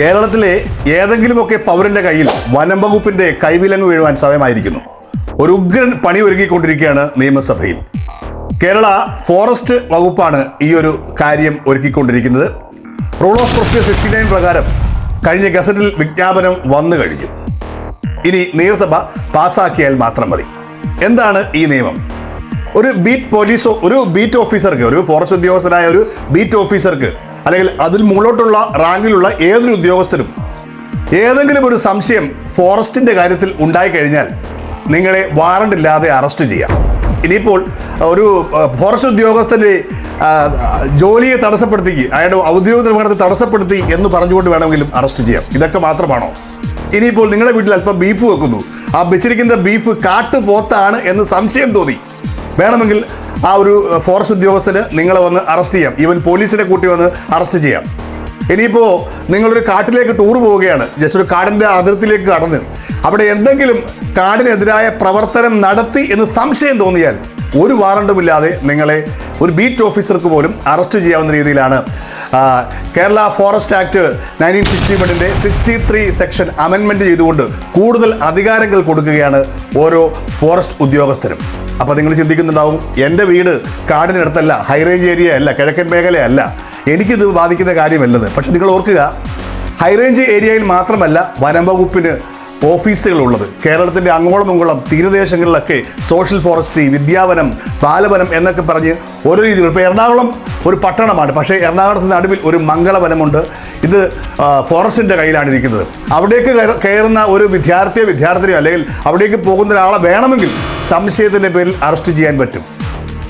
കേരളത്തിലെ ഏതെങ്കിലുമൊക്കെ പൗരന്റെ കയ്യിൽ വനം വകുപ്പിന്റെ കൈവിലങ്ങ് വീഴുവാൻ സമയമായിരിക്കുന്നു. ഒരു ഉഗ്രൻ പണി ഒരുക്കിക്കൊണ്ടിരിക്കുകയാണ് നിയമസഭയിൽ. കേരള ഫോറസ്റ്റ് വകുപ്പാണ് ഈ ഒരു കാര്യം ഒരുക്കിക്കൊണ്ടിരിക്കുന്നത്. Rule of procedure sixty nine പ്രകാരം കഴിഞ്ഞ ഗസറ്റിൽ വിജ്ഞാപനം വന്നു കഴിഞ്ഞു. ഇനി നിയമസഭ പാസ്സാക്കിയാൽ മാത്രം മതി. എന്താണ് ഈ നിയമം? ഒരു ബീറ്റ് പോലീസോ ഒരു ബീറ്റ് ഓഫീസർക്ക് ഒരു ഫോറസ്റ്റ് ഉദ്യോഗസ്ഥനായ ഒരു ബീറ്റ് ഓഫീസർക്ക് അല്ലെങ്കിൽ അതിൽ മുകളിലോട്ടുള്ള റാങ്കിലുള്ള ഏതൊരു ഉദ്യോഗസ്ഥനും ഏതെങ്കിലും ഒരു സംശയം ഫോറസ്റ്റിന്റെ കാര്യത്തിൽ ഉണ്ടായിക്കഴിഞ്ഞാൽ നിങ്ങളെ വാറണ്ട് ഇല്ലാതെ അറസ്റ്റ് ചെയ്യാം. ഇനിയിപ്പോൾ ഒരു ഫോറസ്റ്റ് ഉദ്യോഗസ്ഥന്റെ ജോലിയെ തടസ്സപ്പെടുത്തി അയാളുടെ ഔദ്യോഗിക നിർവഹണത്തെ തടസ്സപ്പെടുത്തി എന്ന് പറഞ്ഞുകൊണ്ട് വേണമെങ്കിലും അറസ്റ്റ് ചെയ്യാം. ഇതൊക്കെ മാത്രമാണോ? ഇനിയിപ്പോൾ നിങ്ങളുടെ വീട്ടിൽ അല്പം ബീഫ് വെക്കുന്നു. ആ വെച്ചിരിക്കുന്ന ബീഫ് കാട്ടുപോത്താണ് എന്ന് സംശയം തോന്നി. വേണമെങ്കിൽ ആ ഒരു ഫോറസ്റ്റ് ഉദ്യോഗസ്ഥന് നിങ്ങളെ വന്ന് അറസ്റ്റ് ചെയ്യാം. ഈവൻ പോലീസിനെ കൂട്ടി വന്ന് അറസ്റ്റ് ചെയ്യാം. ഇനിയിപ്പോൾ നിങ്ങളൊരു കാട്ടിലേക്ക് ടൂർ പോവുകയാണ്. ജസ്റ്റ് ഒരു കാടിന്റെ അതിർത്തിയിലേക്ക് കടന്ന്. അവിടെ എന്തെങ്കിലും കാടിനെതിരായ പ്രവർത്തനം നടത്തി എന്ന് സംശയം തോന്നിയാൽ ഒരു വാറണ്ടുമില്ലാതെ നിങ്ങളെ ഒരു ബീറ്റ് ഓഫീസർക്ക് പോലും അറസ്റ്റ് ചെയ്യാവുന്ന രീതിയിലാണ്. Kerala forest act nineteen sixty വണ്ണിന്റെ സിക്സ്റ്റി ത്രീ സെക്ഷൻ അമെൻമെന്റ് ചെയ്തുകൊണ്ട് കൂടുതൽ അധികാരങ്ങൾ കൊടുക്കുകയാണ് ഓരോ ഫോറസ്റ്റ് ഉദ്യോഗസ്ഥരും. അപ്പോൾ നിങ്ങൾ ചിന്തിക്കുന്നുണ്ടാവും എന്റെ വീട് കാടിനടുത്തല്ല ഹൈറേഞ്ച് ഏരിയ അല്ല കിഴക്കൻ മേഖലയല്ല. എനിക്കിത് ബാധിക്കുന്ന കാര്യമല്ലത്. പക്ഷെ നിങ്ങൾ ഓർക്കുക ഹൈറേഞ്ച് ഏരിയയിൽ മാത്രമല്ല വനം വകുപ്പിന് ഓഫീസുകളുള്ളത്. കേരളത്തിന്റെ അങ്ങോളം ഇങ്ങോളം തീരദേശങ്ങളിലൊക്കെ സോഷ്യൽ ഫോറസ്ട്രി വിദ്യാവനം ബാലവനം എന്നൊക്കെ പറഞ്ഞ് ഓരോ രീതിയിൽ ഇപ്പോൾ എറണാകുളം ഒരു പട്ടണമാണ്. പക്ഷേ എറണാകുളത്തിന് നടുവിൽ ഒരു മംഗളവനമുണ്ട്. ഇത് ഫോറസ്റ്റിന്റെ കയ്യിലാണ് ഇരിക്കുന്നത്. അവിടേക്ക് കയറുന്ന ഒരു വിദ്യാർത്ഥിയോ വിദ്യാർത്ഥിനിയോ അല്ലെങ്കിൽ അവിടേക്ക് പോകുന്ന ഒരാളെ വേണമെങ്കിൽ സംശയത്തിന്റെ പേരിൽ അറസ്റ്റ് ചെയ്യാൻ പറ്റും.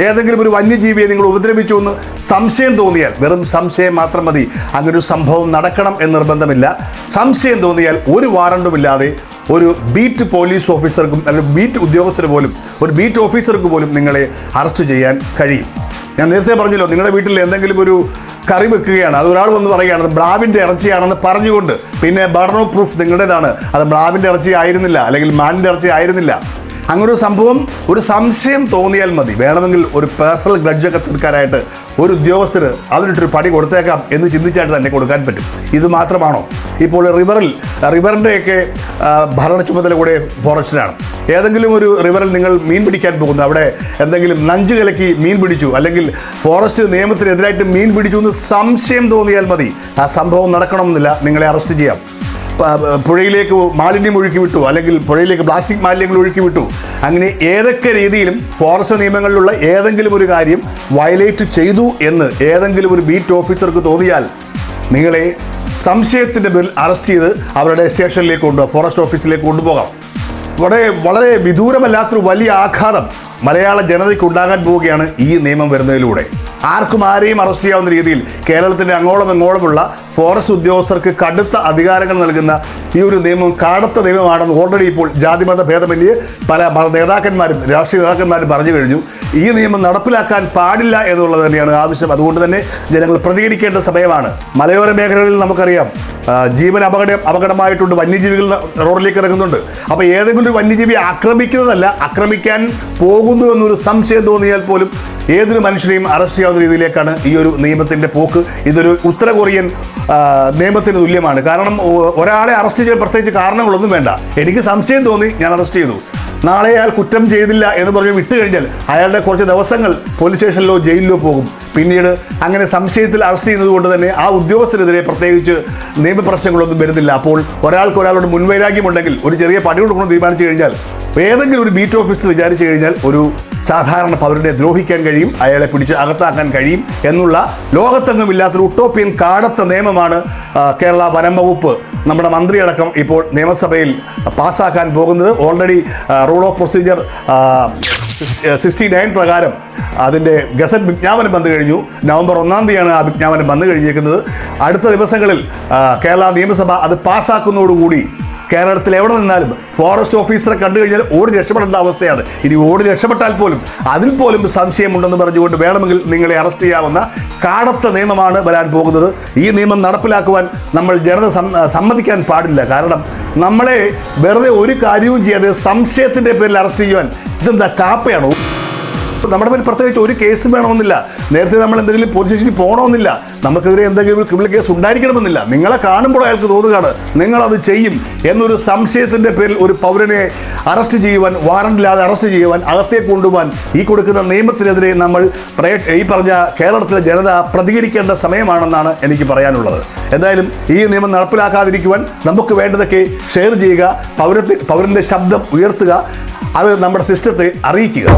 ഏതെങ്കിലും ഒരു വന്യജീവിയെ നിങ്ങൾ ഉപദ്രവിച്ചു എന്ന് സംശയം തോന്നിയാൽ വെറും സംശയം മാത്രം മതി. അങ്ങനൊരു സംഭവം നടക്കണം എന്ന് നിർബന്ധമില്ല. സംശയം തോന്നിയാൽ ഒരു വാറണ്ടുമില്ലാതെ ഒരു ബീറ്റ് പോലീസ് ഓഫീസർക്കും അല്ലെങ്കിൽ ബീറ്റ് ഉദ്യോഗസ്ഥർ പോലും ഒരു ബീറ്റ് ഓഫീസർക്ക് പോലും നിങ്ങളെ അറസ്റ്റ് ചെയ്യാൻ കഴിയും. ഞാൻ നേരത്തെ പറഞ്ഞല്ലോ നിങ്ങളുടെ വീട്ടിൽ എന്തെങ്കിലും ഒരു കറി വെക്കുകയാണ് അത് ഒരാൾ വന്ന് പറയുകയാണ് ബ്ലാവിന്റെ ഇറച്ചിയാണെന്ന് പറഞ്ഞുകൊണ്ട് പിന്നെ ബർണോ പ്രൂഫ് നിങ്ങളുടേതാണ് അത് ബ്ലാവിന്റെ ഇറച്ചി ആയിരുന്നില്ല അല്ലെങ്കിൽ മാനിന്റെ ഇറച്ചി ആയിരുന്നില്ല. അങ്ങനെ ഒരു സംഭവം ഒരു സംശയം തോന്നിയാൽ മതി. വേണമെങ്കിൽ ഒരു പേഴ്സണൽ ഗ്രഡ്ജൊക്കെ തീർക്കാനായിട്ട് ഒരു ഉദ്യോഗസ്ഥന് അതിനിട്ടൊരു പടി കൊടുത്തേക്കാം എന്ന് ചിന്തിച്ചായിട്ട് തന്നെ കൊടുക്കാൻ പറ്റും. ഇത് മാത്രമാണോ? ഇപ്പോൾ റിവറിൽ റിവറിന്റെയൊക്കെ ഭരണ ചുമതല കൂടെ ഫോറസ്റ്റിനാണ് ഏതെങ്കിലും ഒരു റിവറിൽ നിങ്ങൾ മീൻ പിടിക്കാൻ പോകുന്നു. അവിടെ എന്തെങ്കിലും നഞ്ച് കലക്കി മീൻ പിടിച്ചു. അല്ലെങ്കിൽ ഫോറസ്റ്റ് നിയമത്തിനെതിരായിട്ട് മീൻ പിടിച്ചു എന്ന് സംശയം തോന്നിയാൽ മതി. ആ സംഭവം നടക്കണമെന്നില്ല. നിങ്ങളെ അറസ്റ്റ് ചെയ്യാം. പുഴയിലേക്ക് മാലിന്യം ഒഴുക്കി വിട്ടു അല്ലെങ്കിൽ പുഴയിലേക്ക് പ്ലാസ്റ്റിക് മാലിന്യങ്ങൾ ഒഴുക്കി വിട്ടു. അങ്ങനെ ഏതൊക്കെ രീതിയിലും ഫോറസ്റ്റ് നിയമങ്ങളിലുള്ള ഏതെങ്കിലും ഒരു കാര്യം വയലേറ്റ് ചെയ്തു എന്ന് ഏതെങ്കിലും ഒരു ബീറ്റ് ഓഫീസർക്ക് തോന്നിയാൽ നിങ്ങളെ സംശയത്തിന്റെ പേരിൽ അറസ്റ്റ് ചെയ്ത് അവരുടെ സ്റ്റേഷനിലേക്ക് കൊണ്ടുപോകാം ഫോറസ്റ്റ് ഓഫീസിലേക്ക് കൊണ്ടുപോകാം. വളരെ വളരെ വിദൂരമല്ലാത്തൊരു വലിയ ആഘാതം മലയാള ജനതയ്ക്ക് ഉണ്ടാകാൻ പോവുകയാണ് ഈ നിയമം വരുന്നതിലൂടെ. ആർക്കും ആരെയും അറസ്റ്റ് ചെയ്യാവുന്ന രീതിയിൽ കേരളത്തിന്റെ അങ്ങോളം ഇങ്ങോളമുള്ള ഫോറസ്റ്റ് ഉദ്യോഗസ്ഥർക്ക് കടുത്ത അധികാരങ്ങൾ നൽകുന്ന ഈ ഒരു നിയമം കടുത്ത നിയമമാണെന്ന് ഓൾറെഡി ഇപ്പോൾ ജാതിമത ഭേദമന്യേ പല നേതാക്കന്മാരും രാഷ്ട്രീയ നേതാക്കന്മാരും പറഞ്ഞു കഴിഞ്ഞു. ഈ നിയമം നടപ്പിലാക്കാൻ പാടില്ല എന്നുള്ളത് തന്നെയാണ് ആവശ്യം. അതുകൊണ്ട് തന്നെ ജനങ്ങൾ പ്രതികരിക്കേണ്ട സമയമാണ്. മലയോര മേഖലകളിൽ നമുക്കറിയാം ജീവൻ അപകട അപകടമായിട്ടുണ്ട്. വന്യജീവികൾ റോഡിലേക്ക് ഇറങ്ങുന്നുണ്ട്. അപ്പോൾ ഏതെങ്കിലും ഒരു വന്യജീവി ആക്രമിക്കുന്നതല്ല ആക്രമിക്കാൻ പോകുന്നു എന്നൊരു സംശയം തോന്നിയാൽ പോലും ഏതൊരു മനുഷ്യനെയും അറസ്റ്റ് ചെയ്യാവുന്ന രീതിയിലേക്കാണ് ഈ ഒരു നിയമത്തിന്റെ പോക്ക്. ഇതൊരു ഉത്തര കൊറിയൻ നിയമത്തിന് തുല്യമാണ്. കാരണം ഒരാളെ അറസ്റ്റ് ചെയ്യാൻ പ്രത്യേകിച്ച് കാരണങ്ങളൊന്നും വേണ്ട. എനിക്ക് സംശയം തോന്നി ഞാൻ അറസ്റ്റ് ചെയ്തു. നാളെ അയാൾ കുറ്റം ചെയ്തില്ല എന്ന് പറഞ്ഞ് വിട്ടു കഴിഞ്ഞാൽ അയാളുടെ കുറച്ച് ദിവസങ്ങൾ പോലീസ് സ്റ്റേഷനിലോ ജയിലിലോ പോകും. പിന്നീട് അങ്ങനെ സംശയത്തിൽ അറസ്റ്റ് ചെയ്യുന്നത് കൊണ്ട് തന്നെ ആ ഉദ്യോഗസ്ഥനെതിരെ പ്രത്യേകിച്ച് നിയമപ്രശ്നങ്ങളൊന്നും വരുന്നില്ല. അപ്പോൾ ഒരാൾക്ക് ഒരാളോട് മുൻവൈരാഗ്യമുണ്ടെങ്കിൽ ഒരു ചെറിയ പണി കൊടുക്കണമെന്ന് തീരുമാനിച്ചു കഴിഞ്ഞാൽ ഏതെങ്കിലും ഒരു ബീറ്റ് ഓഫീസർ വിചാരിച്ചു കഴിഞ്ഞാൽ ഒരു സാധാരണ പൗരനെ ദ്രോഹിക്കാൻ കഴിയും അയാളെ പിടിച്ച് അകത്താക്കാൻ കഴിയും എന്നുള്ള ലോകത്തെങ്ങുമില്ലാത്തൊരു ഉട്ടോപ്യൻ കാടത്ത നിയമമാണ് കേരള വനം വകുപ്പ്. നമ്മുടെ മന്ത്രിയടക്കം ഇപ്പോൾ നിയമസഭയിൽ പാസ്സാക്കാൻ പോകുന്നത്. Already rule of procedure sixty nine പ്രകാരം അതിന്റെ ഗസറ്റ് വിജ്ഞാപനം വന്നു കഴിഞ്ഞു. നവംബർ ഒന്നാം തീയതിയാണ് ആ വിജ്ഞാപനം വന്നു കഴിഞ്ഞിരിക്കുന്നത്. അടുത്ത ദിവസങ്ങളിൽ കേരള നിയമസഭ അത് പാസ്സാക്കുന്നതോടുകൂടി കേരളത്തിൽ എവിടെ നിന്നാലും ഫോറസ്റ്റ് ഓഫീസറെ കണ്ടു കഴിഞ്ഞാൽ ഓടി രക്ഷപ്പെടേണ്ട അവസ്ഥയാണ്. ഇനി ഓടി രക്ഷപ്പെട്ടാൽ പോലും അതിൽ പോലും സംശയമുണ്ടെന്ന് പറഞ്ഞുകൊണ്ട് വേണമെങ്കിൽ നിങ്ങളെ അറസ്റ്റ് ചെയ്യാവുന്ന കാടത്ത നിയമമാണ് വരാൻ പോകുന്നത്. ഈ നിയമം നടപ്പിലാക്കുവാൻ നമ്മൾ ജനത സമ്മതിക്കാൻ പാടില്ല. കാരണം നമ്മളെ വെറുതെ ഒരു കാര്യവും ചെയ്യാതെ സംശയത്തിന്റെ പേരിൽ അറസ്റ്റ് ചെയ്യുവാൻ ഇതെന്താ കാപ്പയാണോ? നമ്മുടെ പേര് പ്രത്യേകിച്ച് ഒരു കേസ് വേണമെന്നില്ല. നേരത്തെ നമ്മൾ എന്തെങ്കിലും പോലീസ് സ്റ്റേഷനിൽ പോകണമെന്നില്ല. നമുക്കെതിരെ എന്തെങ്കിലും ക്രിമിനൽ കേസ് ഉണ്ടായിരിക്കണമെന്നില്ല. നിങ്ങളെ കാണുമ്പോൾ അയാൾക്ക് തോന്നുകയാണ് നിങ്ങളത് ചെയ്യും എന്നൊരു സംശയത്തിന്റെ പേരിൽ ഒരു പൗരനെ അറസ്റ്റ് ചെയ്യുവാൻ വാറണ്ടില്ലാതെ അറസ്റ്റ് ചെയ്യുവാൻ അകത്തേക്ക് കൊണ്ടുപോകാൻ ഈ കൊടുക്കുന്ന നിയമത്തിനെതിരെ നമ്മൾ ഈ പറഞ്ഞ കേരളത്തിലെ ജനത പ്രതികരിക്കേണ്ട സമയമാണെന്നാണ് എനിക്ക് പറയാനുള്ളത്. എന്തായാലും ഈ നിയമം നടപ്പിലാക്കാതിരിക്കുവാൻ നമുക്ക് വേണ്ടതൊക്കെ ഷെയർ ചെയ്യുക പൗരത്തെ പൗരന്റെ ശബ്ദം ഉയർത്തുക അത് നമ്മുടെ സിസ്റ്റത്തെ അറിയിക്കുക.